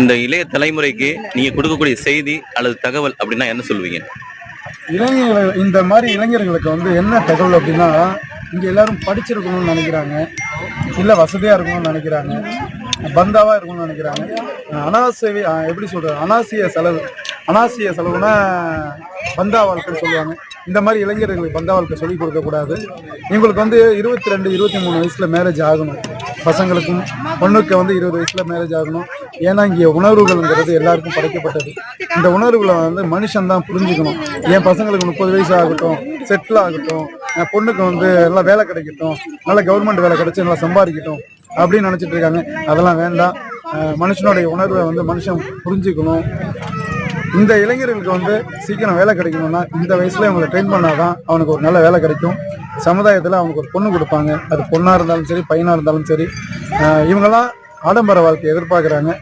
இந்த இளைய தலைமுறைக்கு நீங்க கொடுக்கக்கூடிய செய்தி அல்லது தகவல் அப்படின்னா என்ன சொல்லுவீங்க? இளைஞர்கள் இந்த மாதிரி இளைஞர்களுக்கு வந்து என்ன தகவல் அப்படின்னா இங்கே எல்லாரும் படிச்சிருக்கணும்னு நினைக்கிறாங்க. இல்லை வசதியாக இருக்கணும்னு நினைக்கிறாங்க. பந்தாவாக இருக்கணும்னு நினைக்கிறாங்க. அனாவசிய எப்படி சொல்கிறது அனாவசிய செலவு. அனாவசிய செலவுனா பந்தா வாழ்க்கைன்னு சொல்லுவாங்க. இந்த மாதிரி இளைஞர்களுக்கு பந்தா வாழ்க்கை சொல்லிக் கொடுக்கக்கூடாது இவங்களுக்கு வந்து இருபத்தி ரெண்டு இருபத்தி மூணு வயசில் மேரேஜ் ஆகணும். பசங்களுக்கும் பொண்ணுக்கு வந்து இருபது வயசில் மேரேஜ் ஆகணும். ஏன்னா இங்கே உணர்வுகள்ங்கிறது எல்லாருக்கும் படைக்கப்பட்டது. இந்த உணர்வுகளை வந்து மனுஷன் தான் புரிஞ்சுக்கணும். என் பசங்களுக்கு முப்பது வயசு ஆகட்டும் செட்டில் ஆகட்டும் என் பொண்ணுக்கு வந்து நல்லா வேலை கிடைக்கட்டும் நல்லா கவர்மெண்ட் வேலை கிடைச்சி நல்லா சம்பாதிக்கட்டும் அப்படின்னு நினச்சிட்டு இருக்காங்க. அதெல்லாம் வேண்டாம். மனுஷனுடைய உணர்வை வந்து மனுஷன் புரிஞ்சுக்கணும். இந்த இளைஞர்களுக்கு வந்து சீக்கிரம் வேலை கிடைக்கணும்னா இந்த வயசுல இவங்களை ட்ரெயின் பண்ணாதான் அவனுக்கு ஒரு நல்ல வேலை கிடைக்கும். சமுதாயத்தில் அவனுக்கு ஒரு பொண்ணு கொடுப்பாங்க. அது பொண்ணாக இருந்தாலும் சரி பையனாக இருந்தாலும் சரி. இவங்கெல்லாம் ஆடம்பர வாழ்க்கையை எதிர்பார்க்குறாங்க.